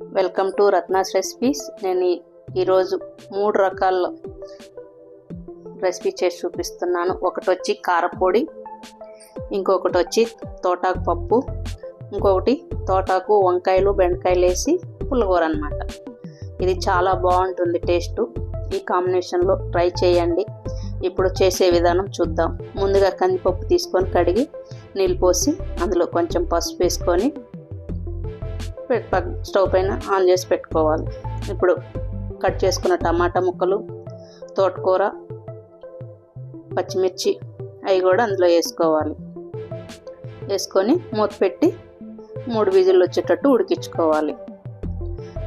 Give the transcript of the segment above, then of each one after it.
Welcome to Ratna's recipes. నేను ఈరోజు మూడు రకాల రెసిపీ చేసి చూపిస్తున్నాను. ఒకటి వచ్చి కారపొడి ఇంకొకటి వచ్చి తోటాకు పప్పు ఇంకొకటి తోటాకు వంకాయలు బెండకాయలు వేసి పులిహోర అనమాట ఇది చాలా బాగుంటుంది టేస్ట్. ఈ కాంబినేషన్లో ట్రై చేయండి. ఇప్పుడు చేసే విధానం చూద్దాం. ముందుగా కందిపప్పు తీసుకొని కడిగి నీళ్ళు పోసి అందులో కొంచెం పసుపు వేసుకొని స్టవ్ పైన ఆన్ చేసి పెట్టుకోవాలి. ఇప్పుడు కట్ చేసుకున్న టమాటా ముక్కలు తోటకూర పచ్చిమిర్చి అవి కూడా అందులో వేసుకోవాలి. వేసుకొని మూత పెట్టి మూడు విజిల్లు వచ్చేటట్టు ఉడికించుకోవాలి.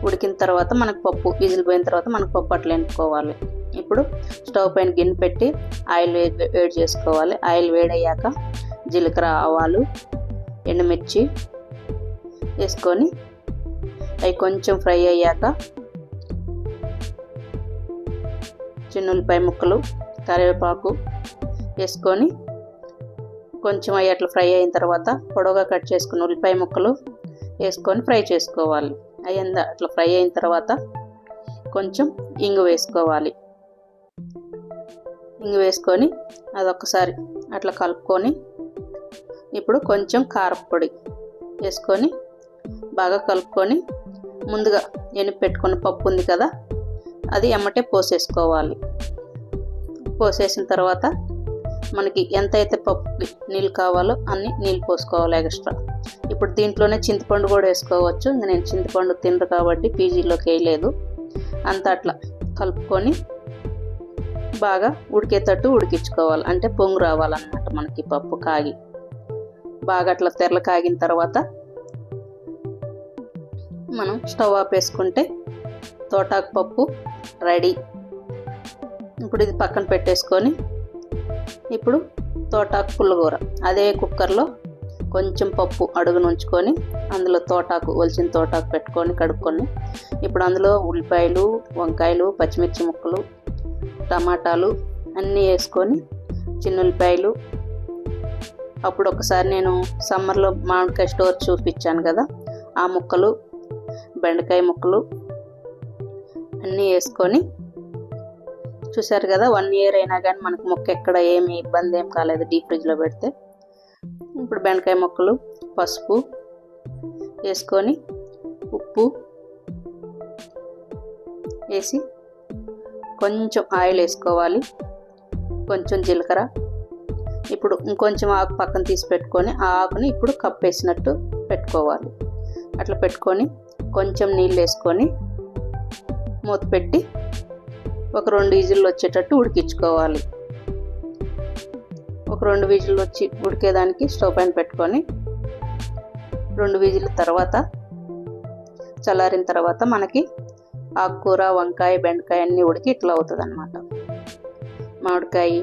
ఉడికిన తర్వాత మనకు పప్పు విజిల్ పోయిన తర్వాత మనకు పప్పు అట్లా ఎండుకోవాలి ఇప్పుడు స్టవ్ పైన గిన్నె పెట్టి ఆయిల్ వేడి చేసుకోవాలి. ఆయిల్ వేడయ్యాక జీలకర్ర ఆవాలు ఎండుమిర్చి వేసుకొని అవి కొంచెం ఫ్రై అయ్యాక చిన్నులపాయ ముక్కలు కరివేపాకు వేసుకొని కొంచెం అవి అట్లా ఫ్రై అయిన తర్వాత పొడవుగా కట్ చేసుకున్న ఉల్లిపాయ ముక్కలు వేసుకొని ఫ్రై చేసుకోవాలి. అవి అట్లా ఫ్రై అయిన తర్వాత కొంచెం ఇంగు వేసుకోవాలి. ఇంగు వేసుకొని అదొకసారి అట్లా కలుపుకొని ఇప్పుడు కొంచెం కారపొడి వేసుకొని బాగా కలుపుకొని ముందుగా నేను పెట్టుకున్న పప్పు ఉంది కదా అది ఎమ్మటే పోసేసుకోవాలి. పోసేసిన తర్వాత మనకి ఎంత అయితే పప్పుకి నీళ్ళు కావాలో అన్ని నీళ్ళు పోసుకోవాలి ఎక్స్ట్రా. ఇప్పుడు దీంట్లోనే చింతపండు కూడా వేసుకోవచ్చు. ఇంకా నేను చింతపండు తినరు కాబట్టి పీజీలోకి వేయలేదు. అంత అట్లా కలుపుకొని బాగా ఉడికేటట్టు ఉడికించుకోవాలి. అంటే పొంగు రావాలన్నమాట మనకి పప్పు కాగి. బాగా అట్లా తెరలు కాగిన తర్వాత మనం స్టవ్ ఆపేసుకుంటే తోటాకు పప్పు రెడీ. ఇప్పుడు ఇది పక్కన పెట్టేసుకొని ఇప్పుడు తోటాకు పుల్లగూర. అదే కుక్కర్లో కొంచెం పప్పు అడుగును ఉంచుకొని అందులో తోటాకు ఒలిచిన తోటాకు పెట్టుకొని కడుక్కొని ఇప్పుడు అందులో ఉల్లిపాయలు వంకాయలు పచ్చిమిర్చి ముక్కలు టమాటాలు అన్నీ వేసుకొని చిన్న ఉల్లిపాయలు. అప్పుడు ఒకసారి నేను సమ్మర్లో మామిడికాయ స్టోర్ చూపించాను కదా ఆ ముక్కలు బెండకాయ ముక్కలు అన్నీ వేసుకొని చూసారు కదా వన్ ఇయర్ అయినా కానీ మనకు మొక్క ఎక్కడ ఏమి ఇబ్బంది ఏం కాలేదు డీప్ ఫ్రిడ్జ్లో పెడితే. ఇప్పుడు బెండకాయ ముక్కలు పసుపు వేసుకొని ఉప్పు వేసి కొంచెం ఆయిల్ వేసుకోవాలి కొంచెం జీలకర్ర. ఇప్పుడు ఇంకొంచెం ఆకు పక్కన తీసి పెట్టుకొని ఆ ఆకుని ఇప్పుడు కప్పేసినట్టు పెట్టుకోవాలి. అట్లా పెట్టుకొని కొంచెం నీళ్ళు వేసుకొని మూత పెట్టి ఒక రెండు విజిల్లు వచ్చేటట్టు ఉడికించుకోవాలి. ఒక రెండు విజిల్లు వచ్చి ఉడికేదానికి స్టవ్ పైన పెట్టుకొని రెండు విజిల్ తర్వాత చల్లారిన తర్వాత మనకి ఆకుకూర వంకాయ బెండకాయ అన్నీ ఉడికి ఇట్లా అవుతుంది అనమాట మామిడికాయ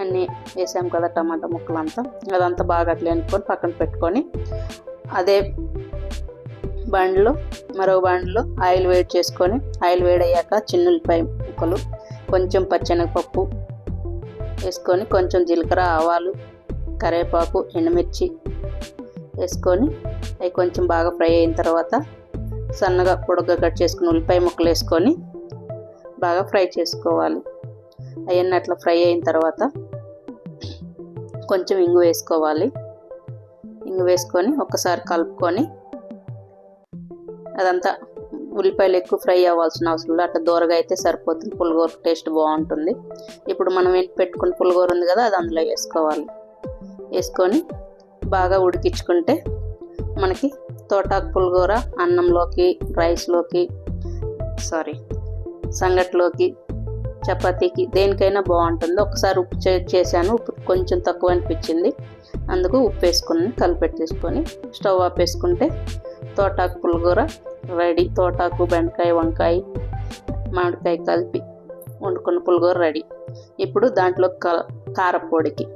అన్నీ వేసాం కదా టమాటా ముక్కలు అంతా అదంతా బాగా అట్లా ఎనుకొని పక్కన పెట్టుకొని అదే బండ్లో మరో బండ్లో ఆయిల్ వేడి చేసుకొని ఆయిల్ వేడయ్యాక చిన్నులపాయ ముక్కలు కొంచెం పచ్చెనగపప్పు వేసుకొని కొంచెం జీలకర్ర ఆవాలు కరివేపాకు ఎండుమిర్చి వేసుకొని అవి కొంచెం బాగా ఫ్రై అయిన తర్వాత సన్నగా పొడగ్గా కట్ చేసుకుని ఉల్లిపాయ ముక్కలు వేసుకొని బాగా ఫ్రై చేసుకోవాలి. అవన్నీ అట్లా ఫ్రై అయిన తర్వాత కొంచెం ఇంగు వేసుకోవాలి. ఇంగు వేసుకొని ఒకసారి కలుపుకొని అదంతా ఉల్లిపాయలు ఎక్కువ ఫ్రై అవ్వాల్సిన అవసరం లేదు. అట్లా దూరగా అయితే సరిపోతుంది. పులిగోర టేస్ట్ బాగుంటుంది. ఇప్పుడు మనం ఏంటి పెట్టుకుని పులిగోర ఉంది కదా అది అందులో వేసుకోవాలి. వేసుకొని బాగా ఉడికించుకుంటే మనకి తోటాకు పులిగోర అన్నంలోకి రైస్లోకి సారీ సంగట్లోకి చపాతీకి దేనికైనా బాగుంటుంది. ఒకసారి ఉప్పు చేశాను. ఉప్పు కొంచెం తక్కువ అనిపించింది. అందుకు ఉప్పు వేసుకుని కలిపెట్టేసుకొని స్టవ్ ఆపేసుకుంటే తోటాకు పులిగూర రెడీ తోటాకు బెండకాయ వంకాయ మామిడికాయ కలిపి వండుకున్న పులిగోర రెడీ. ఇప్పుడు దాంట్లో క కారపొడికి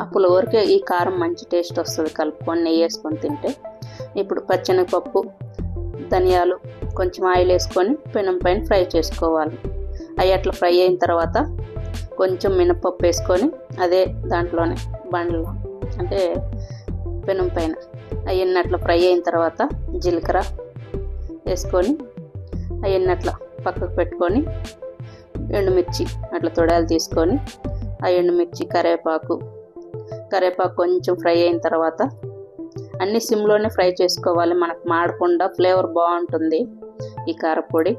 ఆ పులిగోరకి ఈ కారం మంచి టేస్ట్ వస్తుంది కలుపుకొని నెయ్యి వేసుకొని తింటే. ఇప్పుడు పచ్చెనగపప్పు ధనియాలు కొంచెం ఆయిల్ వేసుకొని పెనం పైన ఫ్రై చేసుకోవాలి. అవి అట్లా ఫ్రై అయిన తర్వాత కొంచెం మినపప్పు వేసుకొని అదే దాంట్లోనే బండ్లో అంటే పెనం పైన. అవన్నీ అట్లా ఫ్రై అయిన తర్వాత జీలకర్ర వేసుకొని అవన్నీ అట్లా పక్కకు పెట్టుకొని ఎండుమిర్చి అట్లా తొడాలు తీసుకొని ఆ ఎండుమిర్చి కరివేపాకు కరివేపాకు కొంచెం ఫ్రై అయిన తర్వాత అన్ని సిమ్లోనే ఫ్రై చేసుకోవాలి. మనకు మాడకుండా ఫ్లేవర్ బాగుంటుంది ఈ కారపొడి.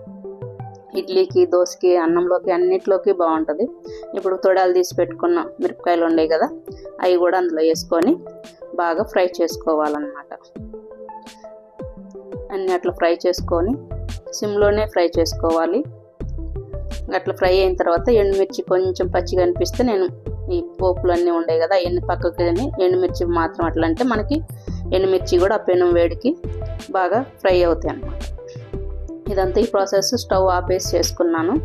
ఇడ్లీకి దోశకి అన్నంలోకి అన్నిట్లోకి బాగుంటుంది. ఇప్పుడు తొడాలు తీసి పెట్టుకున్న మిరపకాయలు ఉన్నాయి కదా అవి కూడా అందులో వేసుకొని బాగా ఫ్రై చేసుకోవాలన్నమాట. అన్నీ అట్లా ఫ్రై చేసుకొని సిమ్లోనే ఫ్రై చేసుకోవాలి. అట్లా ఫ్రై అయిన తర్వాత ఎండుమిర్చి కొంచెం పచ్చిగా అనిపిస్తే నేను ఈ పోపులు అన్నీ ఉండేవి కదా ఎన్ని పక్కకి ఎండుమిర్చి మాత్రం అట్లా అంటే మనకి ఎండుమిర్చి కూడా ఆ పెనం వేడికి బాగా ఫ్రై అవుతాయి అన్నమాట. ఇదంతా ఈ ప్రాసెస్ స్టవ్ ఆపేసి చేసుకున్నాను.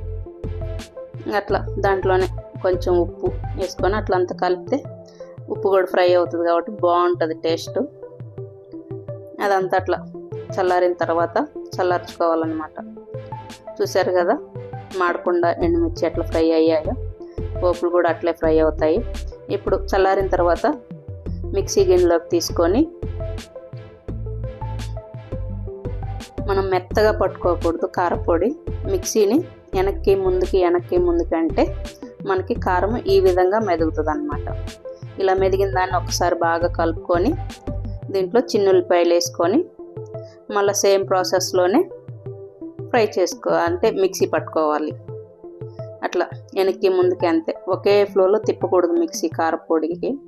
అట్లా దాంట్లోనే కొంచెం ఉప్పు వేసుకొని అట్లా అంతా కలిపితే ఉప్పు కూడా ఫ్రై అవుతుంది కాబట్టి బాగుంటుంది టేస్ట్. అదంతా అట్లా చల్లారిన తర్వాత చల్లార్చుకోవాలన్నమాట. చూశారు కదా? మాడకుండా ఎండుమిర్చి అట్లా ఫ్రై అయ్యాయో? పోపులు కూడా అట్లే ఫ్రై అవుతాయి. ఇప్పుడు చల్లారిన తర్వాత మిక్సీ గిన్నెలోకి తీసుకొని మనం మెత్తగా పట్టుకోకూడదు కారపొడి. మిక్సీని వెనక్కి ముందుకి వెనక్కి ముందుకి అంటే మనకి కారం ఈ విధంగా మెదుగుతుంది అనమాట ఇలా మెదిగిన దాన్ని ఒకసారి బాగా కలుపుకొని దీంట్లో చిన్నుల్లిపాయలు వేసుకొని మళ్ళీ సేమ్ ప్రాసెస్లోనే ఫ్రై చేసుకో అంటే మిక్సీ పట్టుకోవాలి. అట్లా వెనక్కి ముందుకి అంతే. ఒకే ఫ్లోలో తిప్పకూడదు మిక్సీ కారపొడికి.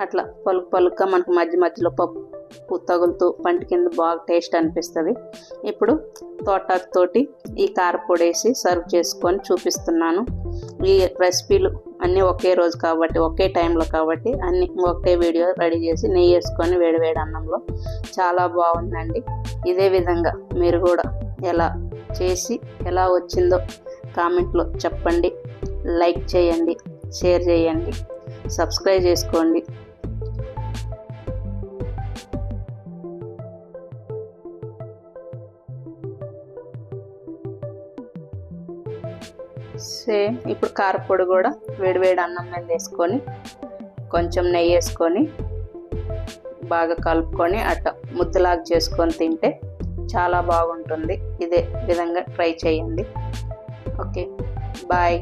అట్లా పలుకు పలుక మనకు మధ్య మధ్యలో పప్పు తగులుతూ పంట కింద బాగా టేస్ట్ అనిపిస్తుంది. ఇప్పుడు తోటాకు తోటి ఈ కారపొడి వేసి సర్వ్ చేసుకొని చూపిస్తున్నాను. ఈ రెసిపీలు అన్నీ ఒకే రోజు కాబట్టి ఒకే టైంలో కాబట్టి అన్ని ఒకే వీడియో రెడీ చేసి నెయ్యి వేసుకొని వేడివేడి అన్నంలో. చాలా బాగుందండి. ఇదే విధంగా మీరు కూడా ఎలా చేసి ఎలా వచ్చిందో కామెంట్లో చెప్పండి. లైక్ చేయండి షేర్ చేయండి సబ్స్క్రైబ్ చేసుకోండి. సేమ్ ఇప్పుడు కారపొడి కూడా వేడివేడి అన్నం మీద వేసుకొని కొంచెం నెయ్యి వేసుకొని బాగా కలుపుకొని అట్ట ముద్దలాగా చేసుకొని తింటే చాలా బాగుంటుంది. ఇదే విధంగా ట్రై చేయండి. ఓకే. బాయ్.